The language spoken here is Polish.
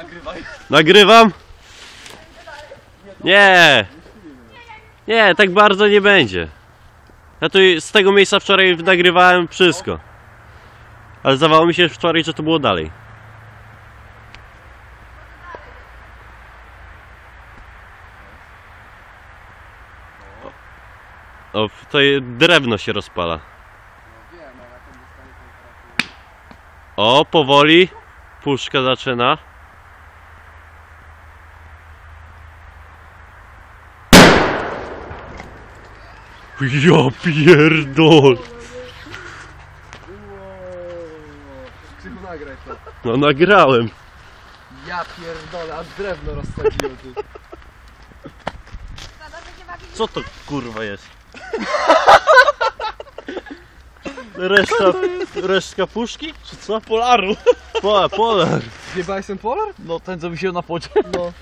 Nagrywaj. Nagrywam? Nie. Nie, tak bardzo nie będzie. Ja tu z tego miejsca wczoraj nagrywałem wszystko. Ale zdawało mi się wczoraj, że to było dalej. O, to drewno się rozpala. Temperaturę. O, powoli. Puszka zaczyna. Ja pierdol. Krzychu nagraj to. No nagrałem. Ja pierdolę, a drewno rozsadziło tu. Co to kurwa jest? Reszta, resztka puszki? Czy co? Polaru. Po, polar. Zjebałeś ten polar? No ten co mi się na płocie. No.